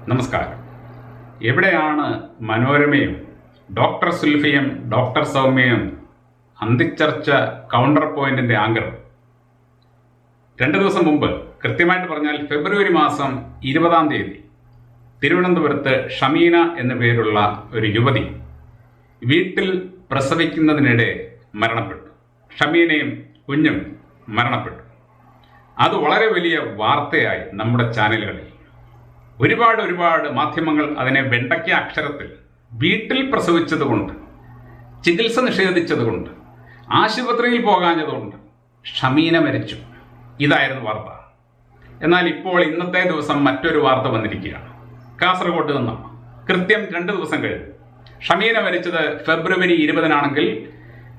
നമസ്കാരം. എവിടെയാണ് മനോരമയും ഡോക്ടർ സുൽഫിയും ഡോക്ടർ സൗമ്യയും അന്തിച്ചർച്ച കൗണ്ടർ പോയിന്റിന്റെ ആങ്കറും രണ്ടു ദിവസം മുമ്പ് കൃത്യമായിട്ട് പറഞ്ഞാൽ ഫെബ്രുവരി മാസം ഇരുപതാം തീയതി തിരുവനന്തപുരത്ത് ഷമീന എന്ന പേരുള്ള ഒരു യുവതി വീട്ടിൽ പ്രസവിക്കുന്നതിനിടെ മരണപ്പെട്ടു. ഷമീനയും കുഞ്ഞും മരണപ്പെട്ടു. അത് വളരെ വലിയ വാർത്തയായി നമ്മുടെ ചാനലുകളിൽ. ഒരുപാട് ഒരുപാട് മാധ്യമങ്ങൾ അതിനെ വെണ്ടയ്ക്ക അക്ഷരത്തിൽ വീട്ടിൽ പ്രസവിച്ചതുകൊണ്ട് ചികിത്സ നിഷേധിച്ചതുകൊണ്ട് ആശുപത്രിയിൽ പോകാഞ്ഞതുകൊണ്ട് ഷമീന മരിച്ചു. ഇതായിരുന്നു വാർത്ത. എന്നാൽ ഇപ്പോൾ ഇന്നത്തെ ദിവസം മറ്റൊരു വാർത്ത വന്നിരിക്കുകയാണ്. കാസർഗോഡ് നിന്നും കൃത്യം രണ്ട് ദിവസം കഴിഞ്ഞു. ഷമീന മരിച്ചത് ഫെബ്രുവരി ഇരുപതിനാണെങ്കിൽ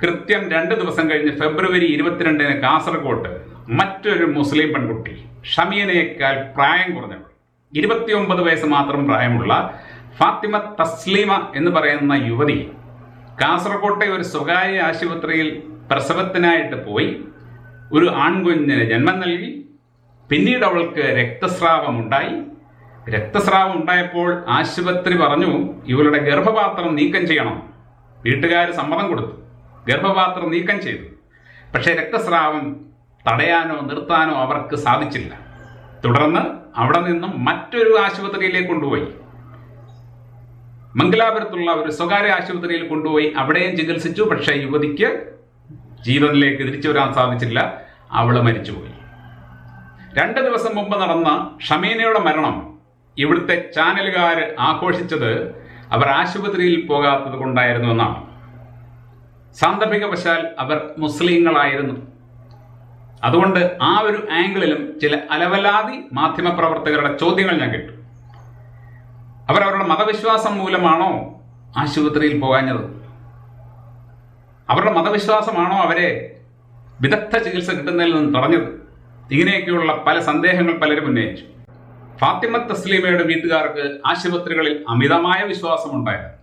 കൃത്യം രണ്ട് ദിവസം കഴിഞ്ഞ് ഫെബ്രുവരി ഇരുപത്തിരണ്ടിന് കാസർഗോഡ് മറ്റൊരു മുസ്ലിം പെൺകുട്ടി ഷമീനയേക്കാൾ പ്രായം കുറഞ്ഞവൾ. ഇരുപത്തിയൊമ്പത് വയസ്സ് മാത്രം പ്രായമുള്ള ഫാത്തിമ തസ്ലീമ എന്ന് പറയുന്ന യുവതി കാസർകോട്ടെ ഒരു സ്വകാര്യ ആശുപത്രിയിൽ പ്രസവത്തിനായിട്ട് പോയി. ഒരു ആൺകുഞ്ഞിന് ജന്മം നൽകി. പിന്നീട് അവൾക്ക് രക്തസ്രാവം ഉണ്ടായി രക്തസ്രാവം ഉണ്ടായപ്പോൾ ആശുപത്രി പറഞ്ഞു ഇവളുടെ ഗർഭപാത്രം നീക്കം ചെയ്യണം. വീട്ടുകാർ സമ്മതം കൊടുത്തു. ഗർഭപാത്രം നീക്കം ചെയ്തു. പക്ഷേ രക്തസ്രാവം തടയാനോ നിർത്താനോ അവർക്ക് സാധിച്ചില്ല. തുടർന്ന് അവിടെ നിന്നും മറ്റൊരു ആശുപത്രിയിലേക്ക് കൊണ്ടുപോയി. മംഗലാപുരത്തുള്ള ഒരു സ്വകാര്യ ആശുപത്രിയിൽ കൊണ്ടുപോയി. അവിടെയും ചികിത്സിച്ചു. പക്ഷേ യുവതിക്ക് ജീവനിലേക്ക് തിരിച്ചു വരാൻ സാധിച്ചില്ല. അവൾ മരിച്ചുപോയി. രണ്ട് ദിവസം മുമ്പ് നടന്ന ഷമീനയുടെ മരണം ഇവിടുത്തെ ചാനലുകാർ ആഘോഷിച്ചത് അവർ ആശുപത്രിയിൽ പോകാത്തത് കൊണ്ടായിരുന്നു എന്നാണ്. സാന്ദർഭികവശാൽ അവർ മുസ്ലിങ്ങളായിരുന്നു. അതുകൊണ്ട് ആ ഒരു ആംഗിളിലും ചില അലവലാതി മാധ്യമപ്രവർത്തകരുടെ ചോദ്യങ്ങൾ ഞാൻ കേട്ടു. അവർ അവരുടെ മതവിശ്വാസം മൂലമാണോ ആശുപത്രിയിൽ പോകാഞ്ഞത്? അവരുടെ മതവിശ്വാസമാണോ അവരെ വിദഗ്ധ ചികിത്സ കിട്ടുന്നതിൽ നിന്ന് തടഞ്ഞത്? ഇങ്ങനെയൊക്കെയുള്ള പല സന്ദേഹങ്ങൾ പലരും ഉന്നയിച്ചു. ഫാത്തിമ തസ്ലീമയുടെ വീട്ടുകാർക്ക് ആശുപത്രികളിൽ അമിതമായ വിശ്വാസമുണ്ടായിരുന്നു.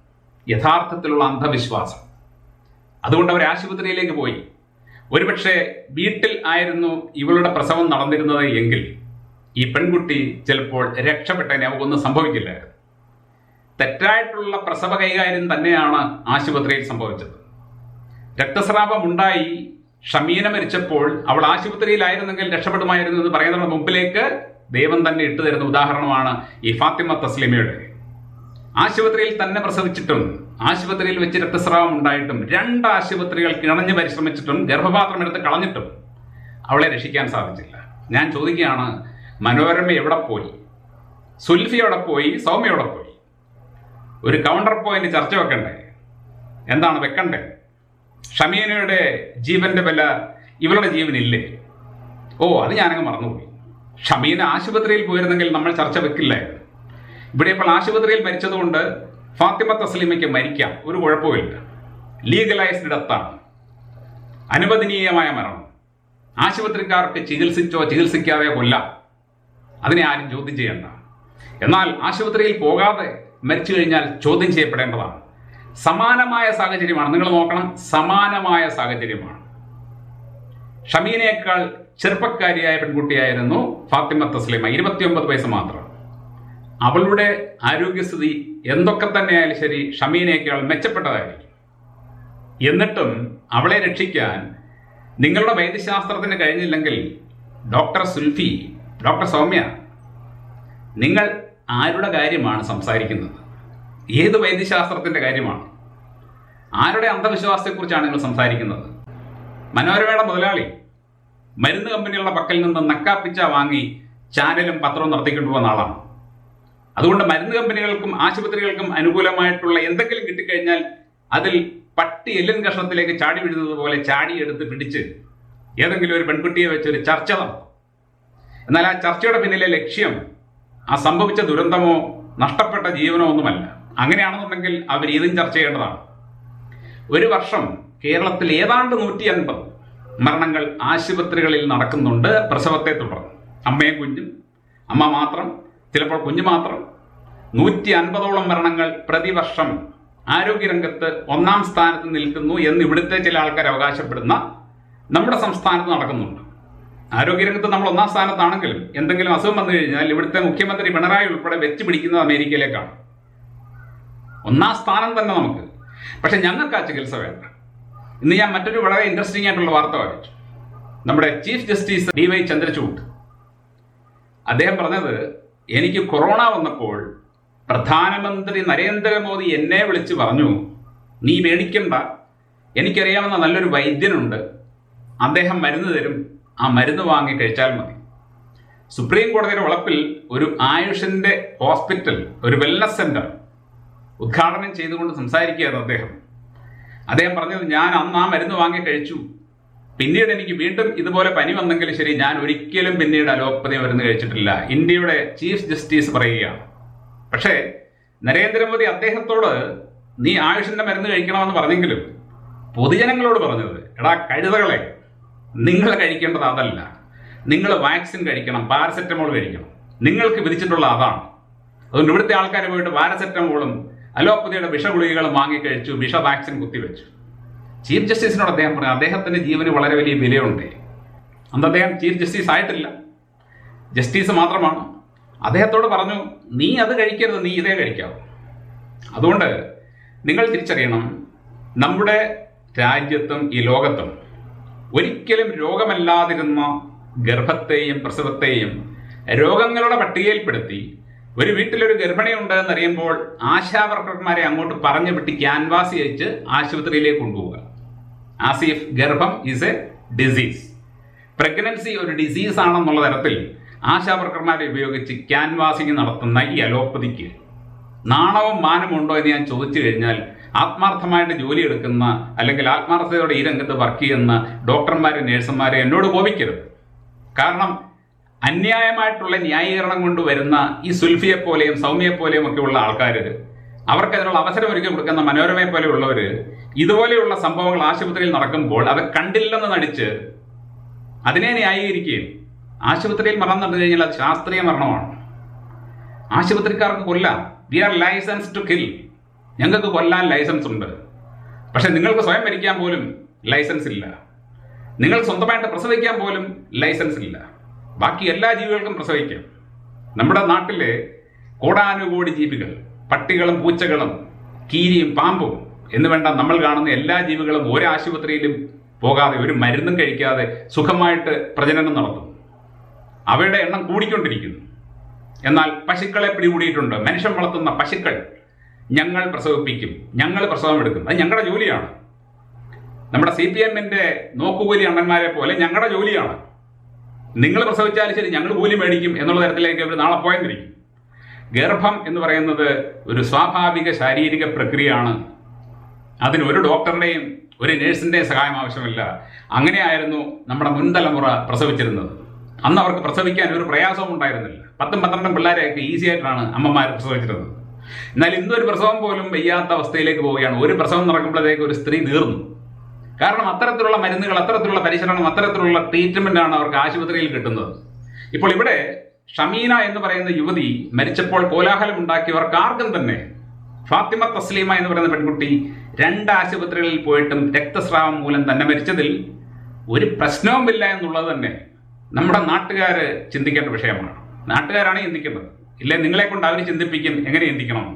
യഥാർത്ഥത്തിലുള്ള അന്ധവിശ്വാസം. അതുകൊണ്ട് അവർ ആശുപത്രിയിലേക്ക് പോയി. ഒരുപക്ഷെ വീട്ടിൽ ആയിരുന്നു ഇവളുടെ പ്രസവം നടന്നിരുന്നത് എങ്കിൽ ഈ പെൺകുട്ടി ചിലപ്പോൾ രക്ഷപ്പെട്ടതിനെ അവക്കൊന്നും സംഭവിക്കില്ലായിരുന്നു. തെറ്റായിട്ടുള്ള പ്രസവ കൈകാര്യം തന്നെയാണ് ആശുപത്രിയിൽ സംഭവിച്ചത്. രക്തസ്രാവം ഉണ്ടായി ഷമീന മരിച്ചപ്പോൾ അവൾ ആശുപത്രിയിലായിരുന്നെങ്കിൽ രക്ഷപ്പെടുമായിരുന്നു എന്ന് പറയുന്നതിന് മുമ്പിലേക്ക് ദൈവം തന്നെ ഇട്ടു തരുന്ന ഉദാഹരണമാണ് ഈ ഫാത്തിമ തസ്ലിമയുടെ. ആശുപത്രിയിൽ തന്നെ പ്രസവിച്ചിട്ടും ആശുപത്രിയിൽ വെച്ച് രക്തസ്രാവം ഉണ്ടായിട്ടും രണ്ട് ആശുപത്രികൾ കിണഞ്ഞ് പരിശ്രമിച്ചിട്ടും ഗർഭപാത്രം എടുത്ത് കളഞ്ഞിട്ടും അവളെ രക്ഷിക്കാൻ സാധിച്ചില്ല. ഞാൻ ചോദിക്കുകയാണ് മനോരമ എവിടെ പോയി? സുൽഫി പോയി? സൗമ്യ പോയി? ഒരു കൗണ്ടർ പോയിന്റ് ചർച്ച വെക്കണ്ടേ? എന്താണ് വെക്കണ്ടേ? ഷമീനയുടെ ജീവന്റെ വില ഇവളുടെ ജീവനില്ലേ? ഓ അത് ഞാനങ്ങ് മറന്നുപോയി. ഷമീന ആശുപത്രിയിൽ പോയിരുന്നെങ്കിൽ നമ്മൾ ചർച്ച വെക്കില്ലായിരുന്നു. ഇവിടെ ഇപ്പോൾ ആശുപത്രിയിൽ മരിച്ചതുകൊണ്ട് ഫാത്തിമ തസ്ലീമയ്ക്ക് മരിക്കാം ഒരു കുഴപ്പമില്ല ലീഗലൈസ്ഡ് ഡെത്താണ് അനുവദനീയമായ മരണം. ആശുപത്രിക്കാർക്ക് ചികിത്സിച്ചോ ചികിത്സിക്കാതെ കൊല്ലാം. അതിനെ ആരും ചോദ്യം ചെയ്യണ്ട. എന്നാൽ ആശുപത്രിയിൽ പോകാതെ മരിച്ചു കഴിഞ്ഞാൽ ചോദ്യം ചെയ്യപ്പെടേണ്ടതാണ്. സമാനമായ സാഹചര്യമാണ്. നിങ്ങൾ നോക്കണം സമാനമായ സാഹചര്യമാണ്. ഷമീനേക്കാൾ ചെറുപ്പക്കാരിയായ പെൺകുട്ടിയായിരുന്നു ഫാത്തിമ തസ്ലിമ. ഇരുപത്തിയൊമ്പത് വയസ്സ് മാത്രം. അവളുടെ ആരോഗ്യസ്ഥിതി എന്തൊക്കെ തന്നെയായാലും ശരി ഷമീനേക്കാൾ മെച്ചപ്പെട്ടതായിരിക്കും. എന്നിട്ടും അവളെ രക്ഷിക്കാൻ നിങ്ങളുടെ വൈദ്യശാസ്ത്രത്തിന് കഴിഞ്ഞില്ലെങ്കിൽ ഡോക്ടർ സുൽഫി ഡോക്ടർ സൗമ്യ നിങ്ങൾ ആരുടെ കാര്യമാണ് സംസാരിക്കുന്നത്? ഏത് വൈദ്യശാസ്ത്രത്തിന്റെ കാര്യമാണ്? ആരുടെ അന്ധവിശ്വാസത്തെക്കുറിച്ചാണ് നിങ്ങൾ സംസാരിക്കുന്നത്? മനോരമയുടെ മുതലാളി മരുന്ന് കമ്പനികളുടെ പക്കൽ നിന്ന് നക്കാപ്പിച്ച വാങ്ങി ചാനലും പത്രവും നടത്തിക്കൊണ്ടുപോകുന്ന ആളാണ്. അതുകൊണ്ട് മരുന്ന് കമ്പനികൾക്കും ആശുപത്രികൾക്കും അനുകൂലമായിട്ടുള്ള എന്തെങ്കിലും കിട്ടിക്കഴിഞ്ഞാൽ അതിൽ പട്ടി എല്ലൻ കഷ്ണത്തിലേക്ക് ചാടി വീഴുന്നത് പോലെ ചാടിയെടുത്ത് പിടിച്ച് ഏതെങ്കിലും ഒരു പെൺകുട്ടിയെ വെച്ചൊരു ചർച്ച നടത്തും. എന്നാൽ ആ ചർച്ചയുടെ പിന്നിലെ ലക്ഷ്യം ആ സംഭവിച്ച ദുരന്തമോ നഷ്ടപ്പെട്ട ജീവനോ ഒന്നുമല്ല. അങ്ങനെയാണെന്നുണ്ടെങ്കിൽ അവർ ഇതും ചർച്ച ചെയ്യേണ്ടതാണ്. ഒരു വർഷം കേരളത്തിൽ ഏതാണ്ട് നൂറ്റി അൻപത് മരണങ്ങൾ ആശുപത്രികളിൽ നടക്കുന്നുണ്ട്. പ്രസവത്തെ തുടർന്ന്. അമ്മയും കുഞ്ഞും അമ്മ മാത്രം ചിലപ്പോൾ കുഞ്ഞു മാത്രം. നൂറ്റി അൻപതോളം മരണങ്ങൾ പ്രതിവർഷം ആരോഗ്യരംഗത്ത് ഒന്നാം സ്ഥാനത്ത് നിൽക്കുന്നു എന്ന് ഇവിടുത്തെ ചില ആൾക്കാർ അവകാശപ്പെടുന്ന നമ്മുടെ സംസ്ഥാനത്ത് നടക്കുന്നുണ്ട്. ആരോഗ്യരംഗത്ത് നമ്മൾ ഒന്നാം സ്ഥാനത്താണെങ്കിലും എന്തെങ്കിലും അസുഖം വന്നു കഴിഞ്ഞാൽ ഇവിടുത്തെ മുഖ്യമന്ത്രി പിണറായി ഉൾപ്പെടെ വെച്ച് പിടിക്കുന്നത് അമേരിക്കയിലേക്കാണ്. ഒന്നാം സ്ഥാനം തന്നെ നമുക്ക്. പക്ഷെ ഞങ്ങൾക്ക് ആ ചികിത്സ വേണ്ട. ഇന്ന് ഞാൻ മറ്റൊരു വളരെ ഇൻട്രസ്റ്റിംഗ് ആയിട്ടുള്ള വാർത്ത വായിച്ചു. നമ്മുടെ chief justice D Y Chandrachud. അദ്ദേഹം പറഞ്ഞത് എനിക്ക് കൊറോണ വന്നപ്പോൾ പ്രധാനമന്ത്രി നരേന്ദ്രമോദി എന്നെ വിളിച്ച് പറഞ്ഞു നീ മേടിക്കണ്ട. എനിക്കറിയാവുന്ന നല്ലൊരു വൈദ്യനുണ്ട്. അദ്ദേഹം മരുന്ന് തരും. ആ മരുന്ന് വാങ്ങി കഴിച്ചാൽ മതി. സുപ്രീം കോടതിയുടെ വളപ്പിൽ ഒരു ആയുഷിന്റെ ഹോസ്പിറ്റൽ ഒരു വെൽനസ് സെന്റർ ഉദ്ഘാടനം ചെയ്തുകൊണ്ട് സംസാരിക്കുകയായിരുന്നു അദ്ദേഹം. അദ്ദേഹം പറഞ്ഞത് ഞാൻ അന്ന് ആ മരുന്ന് വാങ്ങി കഴിച്ചു. പിന്നീട് എനിക്ക് വീണ്ടും ഇതുപോലെ പനി വന്നെങ്കിൽ ശരി ഞാൻ ഒരിക്കലും പിന്നീട് അലോപ്പതി മരുന്ന് കഴിച്ചിട്ടില്ല. ഇന്ത്യയുടെ ചീഫ് ജസ്റ്റിസ് പറയുകയാണ്. പക്ഷേ നരേന്ദ്രമോദി അദ്ദേഹത്തോട് നീ ആയുഷിന്റെ മരുന്ന് കഴിക്കണമെന്ന് പറഞ്ഞെങ്കിലും പൊതുജനങ്ങളോട് പറഞ്ഞത് എടാ കഴുതകളെ നിങ്ങൾ കഴിക്കേണ്ടത് അതല്ല. നിങ്ങൾ വാക്സിൻ കഴിക്കണം പാരസെറ്റമോൾ കഴിക്കണം. നിങ്ങൾക്ക് വിധിച്ചിട്ടുള്ള അതാണ്. അതുകൊണ്ട് ഇവിടുത്തെ ആൾക്കാർ പോയിട്ട് പാരസെറ്റമോളും അലോപ്പതിയുടെ വിഷഗുളികകളും വാങ്ങിക്കഴിച്ചു വിഷ വാക്സിൻ കുത്തിവെച്ചു. ചീഫ് ജസ്റ്റിസിനോട് അദ്ദേഹം പറഞ്ഞു അദ്ദേഹത്തിന്റെ ജീവന് വളരെ വലിയ വിലയുണ്ട്. അന്ന് അദ്ദേഹം ചീഫ് ജസ്റ്റിസ് ആയിട്ടില്ല. ജസ്റ്റിസ് മാത്രമാണ്. അദ്ദേഹത്തോട് പറഞ്ഞു നീ അത് കഴിക്കരുത് നീ ഇതേ കഴിക്കാവൂ. അതുകൊണ്ട് നിങ്ങൾ തിരിച്ചറിയണം നമ്മുടെ രാജ്യത്തും ഈ ലോകത്തും ഒരിക്കലും രോഗമല്ലാതിരുന്ന ഗർഭത്തെയും പ്രസവത്തെയും രോഗങ്ങളുടെ പട്ടികയിൽപ്പെടുത്തി ഒരു വീട്ടിലൊരു ഗർഭിണി ഉണ്ട് എന്നറിയുമ്പോൾ ആശാവർക്കർമാരെ അങ്ങോട്ട് പറഞ്ഞു വിട്ട് ക്യാൻവാസ് അയച്ച് ആശുപത്രിയിലേക്ക് കൊണ്ടുപോവുക. ആസിഫ് ഗർഭം ഈസ് എ ഡിസീസ് പ്രഗ്നൻസി ഒരു ഡിസീസ് ആണെന്നുള്ള തരത്തിൽ ആശാവർക്കർമാരെ ഉപയോഗിച്ച് ക്യാൻവാസിങ് നടത്തുന്ന ഈ അലോപ്പതിക്ക് നാണവും മാനവും ഉണ്ടോ എന്ന് ഞാൻ ചോദിച്ചു കഴിഞ്ഞാൽ ആത്മാർത്ഥമായിട്ട് ജോലി എടുക്കുന്ന അല്ലെങ്കിൽ ആത്മാർത്ഥതയോടെ ഈ രംഗത്ത് വർക്ക് ചെയ്യുന്ന ഡോക്ടർമാരെ നേഴ്സുമാരെ എന്നോട് കോപിക്കരുത്. കാരണം അന്യായമായിട്ടുള്ള ന്യായീകരണം കൊണ്ട് വരുന്ന ഈ സുൽഫിയെ പോലെയും സൗമ്യയെ പോലെയും ഒക്കെയുള്ള ആൾക്കാർ അവർക്ക് അതിനുള്ള അവസരം ഒരുക്കി കൊടുക്കുന്ന മനോരമയെ പോലെയുള്ളവർ ഇതുപോലെയുള്ള സംഭവങ്ങൾ ആശുപത്രിയിൽ നടക്കുമ്പോൾ അത് കണ്ടില്ലെന്ന് നടിച്ച് അതിനെ ന്യായീകരിക്കുകയും ആശുപത്രിയിൽ മരണം നടന്നു കഴിഞ്ഞാൽ അത് ശാസ്ത്രീയ മരണമാണ്. ആശുപത്രിക്കാർക്ക് കൊല്ലാം. We are licence to kill. ഞങ്ങൾക്ക് കൊല്ലാൻ ലൈസൻസ് ഉണ്ട്. പക്ഷെ നിങ്ങൾക്ക് സ്വയം മരിക്കാൻ പോലും ലൈസൻസ് ഇല്ല. നിങ്ങൾ സ്വന്തമായിട്ട് പ്രസവിക്കാൻ പോലും ലൈസൻസ് ഇല്ല. ബാക്കി എല്ലാ ജീവികൾക്കും പ്രസവിക്കാം. നമ്മുടെ നാട്ടിലെ കോടാനുകോടി ജീവികൾ പട്ടികളും പൂച്ചകളും കീരിയും പാമ്പും എന്ന് വേണ്ട നമ്മൾ കാണുന്ന എല്ലാ ജീവികളും ഒരു ആശുപത്രിയിലും പോകാതെ ഒരു മരുന്നും കഴിക്കാതെ സുഖമായിട്ട് പ്രജനനം നടത്തും. അവയുടെ എണ്ണം കൂടിക്കൊണ്ടിരിക്കുന്നു. എന്നാൽ പശുക്കളെ പിടികൂടിയിട്ടുണ്ട്. മനുഷ്യൻ വളർത്തുന്ന പശുക്കൾ ഞങ്ങൾ പ്രസവിപ്പിക്കും. ഞങ്ങൾ പ്രസവം എടുക്കും. അത് ഞങ്ങളുടെ ജോലിയാണ്. നമ്മുടെ സി പി എമ്മിന്റെ നോക്കുകൂലി അണ്ണന്മാരെ പോലെ ഞങ്ങളുടെ ജോലിയാണ്. നിങ്ങൾ പ്രസവിച്ചാലും ശരി ഞങ്ങൾ കൂലി മേടിക്കും എന്നുള്ള തരത്തിലേക്ക് അവർ നാളെ പോയെന്നിരിക്കും. ഗർഭം എന്ന് പറയുന്നത് ഒരു സ്വാഭാവിക ശാരീരിക പ്രക്രിയയാണ്. അതിന് ഒരു ഡോക്ടറുടെയും ഒരു നേഴ്സിന്റെയും സഹായം ആവശ്യമില്ല. അങ്ങനെയായിരുന്നു നമ്മുടെ മുൻതലമുറ പ്രസവിച്ചിരുന്നത്. അന്ന് അവർക്ക് പ്രസവിക്കാൻ ഒരു പ്രയാസവും ഉണ്ടായിരുന്നില്ല. പത്തും പന്ത്രണ്ടും പിള്ളേരെയൊക്കെ ഈസി ആയിട്ടാണ് അമ്മമാർ പ്രസവിച്ചിരുന്നത്. എന്നാൽ ഇന്നൊരു പ്രസവം പോലും വയ്യാത്ത അവസ്ഥയിലേക്ക് പോവുകയാണ്. ഒരു പ്രസവം നടക്കുമ്പോഴത്തേക്ക് ഒരു സ്ത്രീ തീർന്നു കാരണം അത്തരത്തിലുള്ള മരുന്നുകൾ അത്തരത്തിലുള്ള പരിശ്രമം അത്തരത്തിലുള്ള ട്രീറ്റ്മെന്റ് ആണ് അവർക്ക് ആശുപത്രിയിൽ കിട്ടുന്നത്. ഇപ്പോൾ ഇവിടെ ഷമീന എന്ന് പറയുന്ന യുവതി മരിച്ചപ്പോൾ കോലാഹലം ഉണ്ടാക്കിയവർക്ക് ആർക്കും തന്നെ ഫാത്തിമ തസ്ലീമ എന്ന് പറയുന്ന പെൺകുട്ടി രണ്ട് ആശുപത്രികളിൽ പോയിട്ടും രക്തസ്രാവം മൂലം തന്നെ മരിച്ചതിൽ ഒരു പ്രശ്നവുമില്ല എന്നുള്ളത് തന്നെ നമ്മുടെ നാട്ടുകാർ ചിന്തിക്കേണ്ട വിഷയമാണ്. നാട്ടുകാരാണ് ചിന്തിക്കേണ്ടത് ഇല്ലേ നിങ്ങളെ കൊണ്ട് അവർ ചിന്തിപ്പിക്കും എങ്ങനെ ചിന്തിക്കണം